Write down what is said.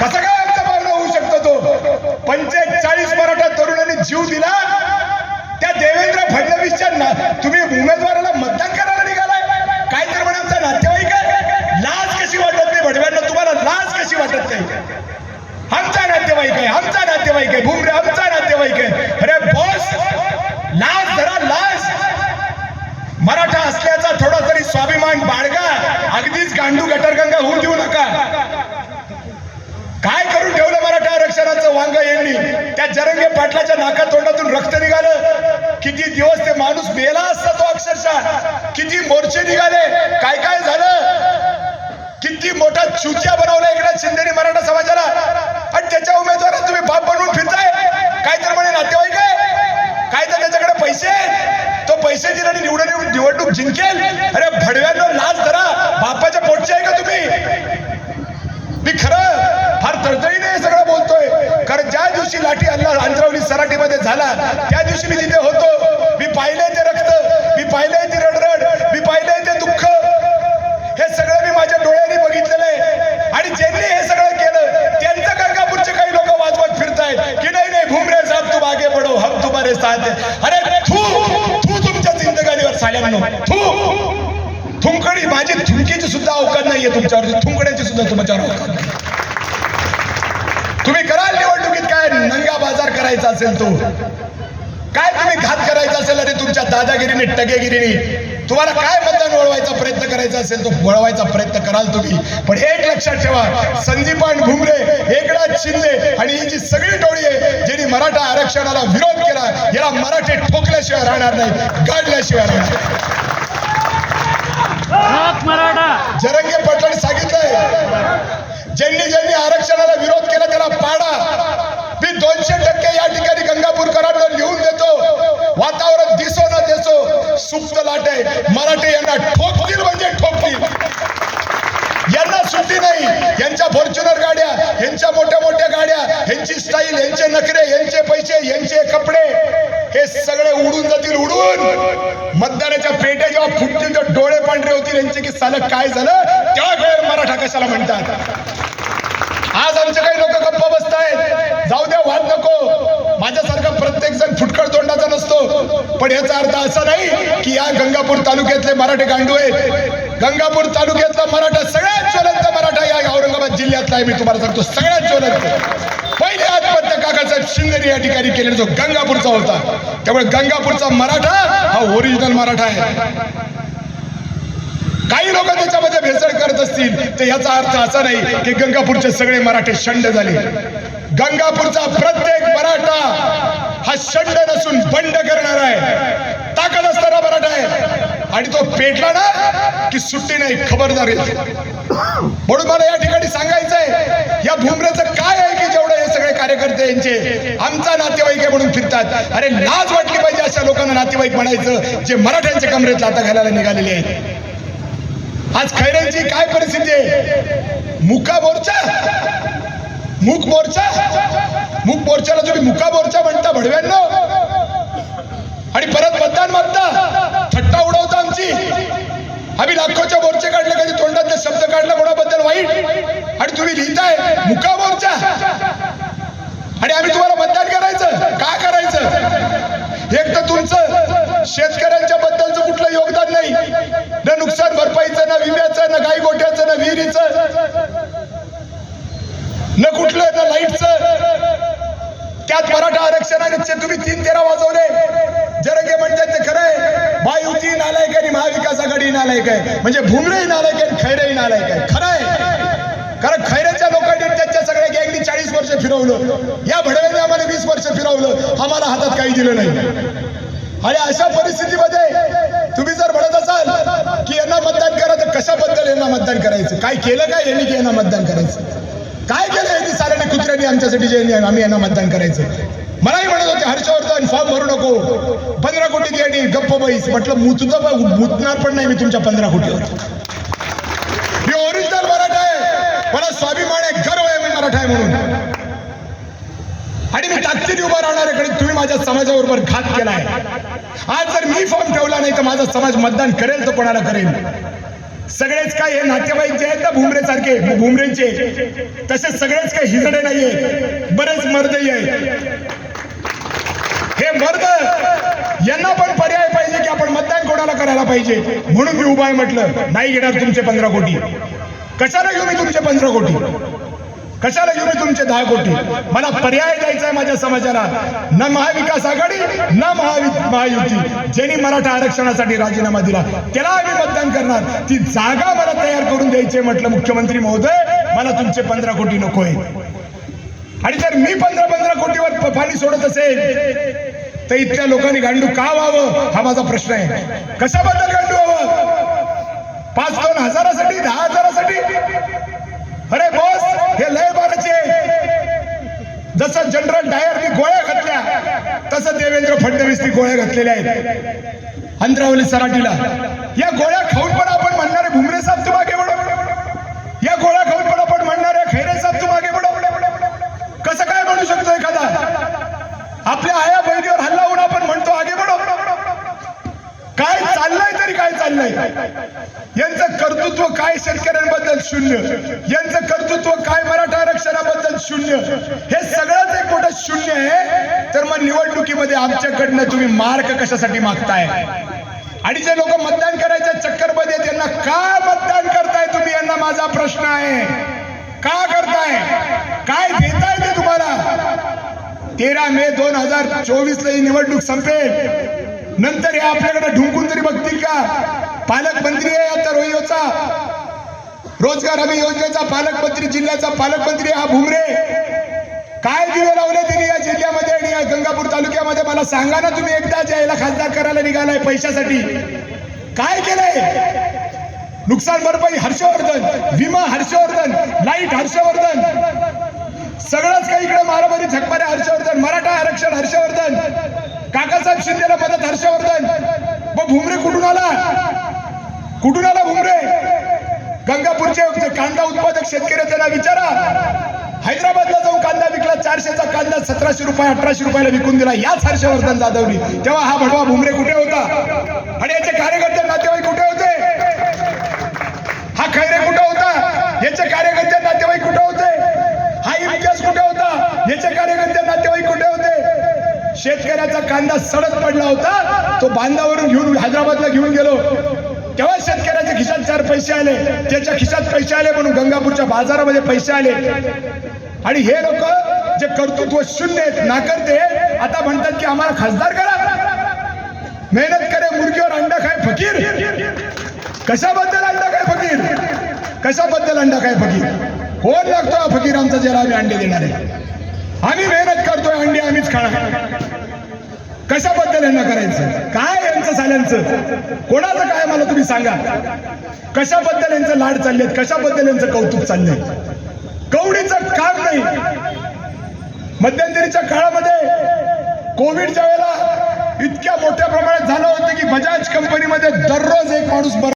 कसं काय आमचा पाहुणा होऊ शकतो तो? पंचेचाळीस मराठा तरुणांनी जीव दिला. त्या देवेंद्र फडणवीसच्या ना- तुम्ही उमेदवाराला मतदान करायला निघालाय. काय तर म्हणे आमचा नातेवाईक आहे. लाज कशी वाटत नाही भडव्यांना तुम्हाला लाज कशी वाटत नाही? आमचा नातेवाईक आहे आमचा नातेवाईक आहे भुमरे आमचा नातेवाईक आहे. अरे बॉस लाज धरा लाज. मराठा असल्याचा थोडा तरी स्वाभिमान बाळगा. अगदीच गांडू गटरगंगा होऊ देऊ नका. काय करून ठेवलं मराठा आरक्षणाचं वांग यांनी? त्या जरंगे पाटलाच्या नाका तोंडातून रक्त निघालं. किती दिवस ते माणूस मेला असता तो अक्षरशः. किती मोर्चे निघाले. काय काय झालं? किती मोठा चुत्या बनवला एकनाथ शिंदेनी मराठा समाजाला. आणि त्याच्या उमेदवार हम अरे थू थू तुमच्या जिंदगानीवर साल्यांनो थू थुंकडी माझी थुंकीची सुद्धा अवकाश नाहीये तुमच्यावर. थुंकण्याची सुद्धा तुमच्यावर अवकाश तुम्ही कराल निवडणुकीत काय नंगा बाजार करायचा असेल तो. काय तुम्ही घात करायचा असेल अरे तुमच्या दादागिरीने टगेगिरीने? तुम्हाला काय मतदान वळवायचा प्रयत्न करायचा असेल तो वळवायचा प्रयत्न कराल तुम्ही. पण एक लक्षात ठेवा संदीपान भुमरे एकनाथ शिंदे आणि ही जी सगळी टोळी आहे ज्यांनी मराठा आरक्षणाला विरोध केला याला मराठी ठोकल्याशिवाय राहणार नाही गाडल्याशिवाय राहणार नाही. जरंगे पाटलांनी सांगितलंय ज्यांनी ज्यांनी आरक्षणाला विरोध केला त्याला पाडा. मी दोनशे टक्के या ठिकाणी गंगापूरकरांना लिहून देतो. वातावरण दिसो ना देसो. सुप्त लाट आहे. मराठे यांना ठोकतील म्हणजे ठोकतील. यांना सुट्टी नाही. यांच्या फॉर्च्युनर गाड्या यांच्या मोठ्या मोठ्या गाड्या यांची स्टाईल यांचे नखरे यांचे पैसे यांचे कपडे हे सगळे उडून जातील उडून. मतदानाच्या पेट्या जेव्हा फुटतील तेव्हा डोळे पांढरे होतील. यांचे की सालं काय झालं? त्या गैर मराठा कशाला म्हणतात? आज आमचे काही लोक नको. माझ्यासारखा प्रत्येक जण फुटकळ तोंडाचा नसतो. पण याचा अर्थ असा नाही की या गंगापूर तालुक्यातले मराठे गांडू आहेत गंगापूर तालुक्यातला मराठा सगळ्यात ज्वलंत मराठा या औरंगाबाद जिल्ह्यातला आहे मी तुम्हाला सांगतो सगळ्यात ज्वलंत. पहिले आत्महत्या काकासाहेब शिंदे या ठिकाणी केलेला जो गंगापूरचा होता त्यामुळे गंगापूरचा मराठा हा ओरिजिनल मराठा आहे. काही लोक त्याच्यामध्ये भेसळ करत असतील तर याचा अर्थ असा नाही की गंगापूरचे सगळे मराठे शंड झाले. गंगापूरचा प्रत्येक मराठा हा शंड नसून बंड करणार आहे. ताकद असणारा मराठा आहे. आणि तो पेटला ना की सुट्टी नाही खबरदार म्हणून मला या ठिकाणी सांगायचंय या भुमरेचं काय आहे की जेवढं हे सगळे कार्यकर्ते यांचे आमचा नातेवाईक आहे म्हणून फिरतात. अरे लाज वाटली पाहिजे अशा लोकांना नातेवाईक म्हणायचं जे मराठ्यांच्या कमरेत लाता घालायला निघालेले आहेत. आज खैऱ्यांची काय परिस्थिती आहे? मुका मोर्चा मूक मोर्चा? मूक मोर्चाला तुम्ही मुका मोर्चा म्हणता भडव्यांनो? आणि परत मतदान मागता? थट्टा उडवता आमची? आम्ही लाखोच्या मोर्चे काढले कधी तोंडातले शब्द काढला कोणाबद्दल वाईट? आणि तुम्ही लिहिताय मुका मोर्चा? आणि आम्ही तुम्हाला मतदान करायचं. का करायचं? एक तर तुमचं शेतकऱ्यांच्या बद्दलचं कुठलं योगदान नाही. ना नुकसान भरपाईचं ना विम्याचं ना गाई गोठ्याचं ना विहिरीचं. न कुठलं ना लाईटचं? त्यात मराठा आरक्षणाचे तुम्ही तीन तेरा वाजवले. जरगे म्हणतात ते खरंय महायुती नालायक आणि महाविकास आघाडी नालायक आहे. म्हणजे भुमरेही नालायक आहे खैरही खैरेही नालायक आहे. खरं आहे. कारण खैरेच्या लोकांनी त्यांच्या सगळ्या गँगनी चाळीस वर्ष फिरवलं. या भडव्याने आम्हाला वीस वर्ष फिरवलं. आम्हाला हातात काही दिलं नाही. आणि अशा परिस्थितीमध्ये तुम्ही जर म्हणत असाल की यांना मतदान करा तर कशाबद्दल यांना मतदान करायचं? काय केलं काय? यांनी की यांना मतदान करायचं? काय केलं यांनी साऱ्याने कुत्र्यांनी आमच्यासाठी जे आम्ही यांना मतदान करायचं. मलाही म्हणत होते हर्षवर्धन फॉर्म भरू नको. पंधरा कोटी द्यायची गप्प बैस म्हटलं मुतुतं मुतणार पण नाही मी तुमच्या पंधरा कोटीवर. मी ओरिजिनल मराठा आहे. मला स्वाभिमान आहे गर्व आहे मी मराठा आहे म्हणून. आणि मी ताकदीने उभा राहणार आहे कारण तुम्ही माझ्या समाजाबरोबर घात केलाय. आज जर मी फॉर्म ठेवला नाही तर माझा समाज मतदान करेल तर कोणाला करेल? सगळेच काय हे नातेवाईक जे आहेत ना भुमरे सारखे भुमरेंचे. तसे सगळेच काय हिजडे नाहीये. बरेच मर्दही आहेत. हे मर्द यांना पण पर्याय पाहिजे की आपण मतदान कोणाला करायला पाहिजे? म्हणून मी उभा आहे म्हटलं नाही घेणार तुमचे पंधरा कोटी. कशाला घेऊ मी तुमचे पंधरा कोटी? कशाला घेऊन तुमचे दहा कोटी? मला पर्याय द्यायचा आहे माझ्या समाजाला. न महाविकास आघाडी न महावि महायुती. ज्यांनी मराठा आरक्षणासाठी राजीनामा दिला त्याला आम्ही मतदान करणार. ती जागा मला तयार करून द्यायची म्हटलं मुख्यमंत्री महोदय. मला तुमचे पंधरा कोटी नकोय आणि जर मी पंधरा पंधरा कोटीवर पाणी सोडत असेल तर इथल्या लोकांनी गांडू का व्हावं? हा माझा प्रश्न आहे. कशाबद्दल गांडू व्हावं? पाच दोन हजारासाठी दहा हजारासाठी? अरे बॉस हे लय बाराचे. जसं जनरल डायरनी गोळ्या घातल्या तसं देवेंद्र फडणवीस गोळ्या घातलेल्या आहेत. अंतरावली सराटीला. या गोळ्या खाऊन पण आपण म्हणणारे भुमरे साहेब तू मागे बडो या गोळ्या खाऊन पण आपण म्हणणारे खैरे साहेब तू मागे बडो कसं काय म्हणू शकतो एखादा? आपल्या आया बहिणीवर हल्ला होऊन आपण म्हणतो आगे बडो काय चाललंय तरी काय चाललंय? यांचं कर्तृत्व काय शेतकऱ्यांबद्दल शून्य. यांचं कर्तृत्व काय मराठा आरक्षणाबद्दल शून्य? हे सगळंच एक मोठं शून्य आहे. तर मग निवडणुकीमध्ये आमच्याकडनं तुम्ही मार्क कशासाठी मागताय? आणि जे लोक मतदान करायच्या चक्करमध्ये मध्ये त्यांना का मतदान करताय तुम्ही? यांना माझा प्रश्न आहे. का करताय? काय देताय ते तुम्हाला? तेरा मे दोन हजार चोवीस ला ही निवडणूक संपेल. नंतर हे आपल्याकडे ढुंकून तरी बघतील का? पालकमंत्री आहे आता रोहिओचा रोजगार हमी योजनेचा पालकमंत्री जिल्ह्याचा पालकमंत्री हा भुमरे. काय दिवे लावले त्यांनी या जिल्ह्यामध्ये आणि या गंगापूर तालुक्यामध्ये? मला सांगा ना तुम्ही एकदा यायला खासदार करायला निघालाय पैशासाठी. काय केलंय? नुकसान भरपाई हर्षवर्धन विमा हर्षवर्धन लाइट हर्षवर्धन. सगळंच काही इकडे मारामारी झकमारे हर्षवर्धन मराठा आरक्षण हर्षवर्धन. काकासाहेब शिंदेला मदत हर्षवर्धन. मग भुमरे कुठून आला? कुठून आला? गंगापूरचे कांदा उत्पादक शेतकरी त्यांना विचारा. हैदराबादला जाऊन कांदा विकला चारशेचा कांदा सतराशे रुपये अठराशे रुपयाला विकून दिला. याच हर्षवर्धन जाधवनी. तेव्हा हा भडवा भुमरे कुठे होता? आणि याचे कार्यकर्ते नातेवाईक कुठे होते? हा खैरे कुठे होता? याचे कार्यकर्ते नातेवाईक कुठे होते? हा इम्तियाज कुठे होता? याचे कार्यकर्ते नातेवाईक कुठे होते? शेतकऱ्याचा कांदा सडक पडला होता. तो बांधावरून घेऊन हैदराबादला घेऊन गेलो. तेव्हा शेतकऱ्याच्या खिशात चार पैसे आले त्याच्या खिशात पैसे आले म्हणून गंगापूरच्या बाजारामध्ये पैसे आले. आणि हे लोक जे कर्तृत्व शून्य आहेत नाकारते आता म्हणतात की आम्हाला खासदार करा. मेहनत करे मुर्गीवर अंडा खाय फकीर. कशाबद्दल अंडा काय फकीर? कशाबद्दल अंडा काय फकीर? कोण लागतो हा फकीर आमचा ज्याला आम्ही अंडे देणार आहे? आम्ही मेहनत करतोय अंडे आम्हीच खाणार. कशाबद्दल यांना करायचं? काय यांचं साल्यांचं कोणाचं काय मला तुम्ही सांगा. कशाबद्दल यांचं लाड चाललेत? कशाबद्दल यांचं कौतुक चाललंय? कवडीचं काम नाही. मध्यंतरीच्या काळामध्ये कोविडच्या वेळेला इतक्या मोठ्या प्रमाणात झालं होतं की बजाज कंपनीमध्ये दररोज एक माणूस